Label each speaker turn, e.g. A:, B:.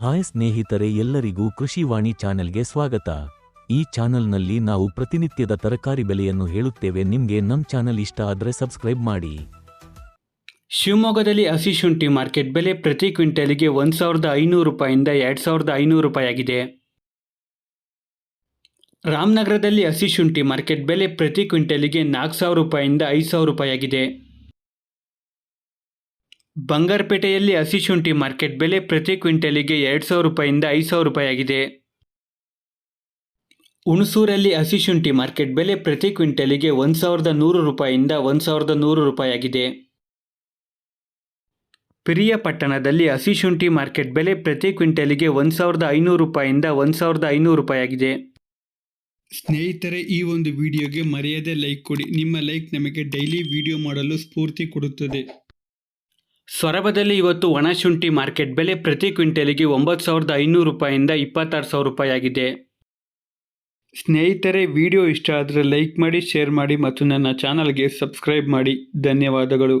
A: Hi ಸ್ನೇಹಿತರೆ ಎಲ್ಲರಿಗೂ ಕೃಷಿವಾಣಿ ಚಾನೆಲ್ಗೆ ಸ್ವಾಗತ. ಈ ಚಾನೆಲ್ನಲ್ಲಿ ನಾವು ಪ್ರತಿನಿತ್ಯದ ತರಕಾರಿ ಬೆಲೆಯನ್ನು ಹೇಳುತ್ತೇವೆ. ನಿಮಗೆ ನಮ್ಮ ಚಾನೆಲ್ ಇಷ್ಟ ಆದರೆ ಸಬ್ಸ್ಕ್ರೈಬ್ ಮಾಡಿ.
B: ಶಿವಮೊಗ್ಗದಲ್ಲಿ ಹಸಿ ಶುಂಠಿ ಮಾರ್ಕೆಟ್ ಬೆಲೆ ಪ್ರತಿ ಕ್ವಿಂಟಲ್ಗೆ ಒಂದು ಸಾವಿರದ ಐನೂರು ರೂಪಾಯಿಂದ ಎರಡು ಸಾವಿರದ ಐನೂರು ರೂಪಾಯಿ ಆಗಿದೆ ರಾಮನಗರದಲ್ಲಿ ಹಸಿ ಶುಂಠಿ ಮಾರ್ಕೆಟ್ ಬೆಲೆ ಪ್ರತಿ ಕ್ವಿಂಟಲ್ಗೆ ನಾಲ್ಕು ಸಾವಿರ ರೂಪಾಯಿಂದ ಐದು ಸಾವಿರ ರೂಪಾಯಿ ಆಗಿದೆ ಬಂಗಾರಪೇಟೆಯಲ್ಲಿ ಹಸಿ ಶುಂಠಿ ಮಾರ್ಕೆಟ್ ಬೆಲೆ ಪ್ರತಿ ಕ್ವಿಂಟಲಿಗೆ ಎರಡು ಸಾವಿರ ರೂಪಾಯಿಂದ ಐದು ಸಾವಿರ ರೂಪಾಯಿ ಆಗಿದೆ ಹುಣಸೂರಲ್ಲಿ ಹಸಿ ಶುಂಠಿ ಮಾರ್ಕೆಟ್ ಬೆಲೆ ಪ್ರತಿ ಕ್ವಿಂಟಲಿಗೆ ಒಂದು ಸಾವಿರದ ನೂರು ರೂಪಾಯಿಂದ ಒಂದು ಸಾವಿರದ ನೂರು ರೂಪಾಯಿ ಆಗಿದೆ ಪಿರಿಯಾಪಟ್ಟಣದಲ್ಲಿ ಹಸಿ ಶುಂಠಿ ಮಾರ್ಕೆಟ್ ಬೆಲೆ ಪ್ರತಿ ಕ್ವಿಂಟಲಿಗೆ ಒಂದು ಸಾವಿರದ ಐನೂರು ರೂಪಾಯಿಂದ ಒಂದು ಸಾವಿರದ ಐನೂರು ರೂಪಾಯಿ ಆಗಿದೆ ಸ್ನೇಹಿತರೆ, ಈ ಒಂದು ವಿಡಿಯೋಗೆ ಮರೆಯದೆ ಲೈಕ್ ಕೊಡಿ. ನಿಮ್ಮ ಲೈಕ್ ನಮಗೆ ಡೈಲಿ ವಿಡಿಯೋ ಮಾಡಲು ಸ್ಫೂರ್ತಿ ಕೊಡುತ್ತದೆ. ಸೊರಬದಲ್ಲಿ ಇವತ್ತು ಒಣಶುಂಠಿ ಮಾರ್ಕೆಟ್ ಬೆಲೆ ಪ್ರತಿ ಕ್ವಿಂಟಲಿಗೆ ಒಂಬತ್ತು ಸಾವಿರದ ಐನೂರು ರೂಪಾಯಿಂದ ಇಪ್ಪತ್ತಾರು ಸಾವಿರ ರೂಪಾಯಿ ಆಗಿದೆ ಸ್ನೇಹಿತರೆ, ವಿಡಿಯೋ ಇಷ್ಟ ಆದರೆ ಲೈಕ್ ಮಾಡಿ, ಶೇರ್ ಮಾಡಿ ಮತ್ತು ನನ್ನ ಚಾನಲ್ಗೆ ಸಬ್ಸ್ಕ್ರೈಬ್ ಮಾಡಿ. ಧನ್ಯವಾದಗಳು.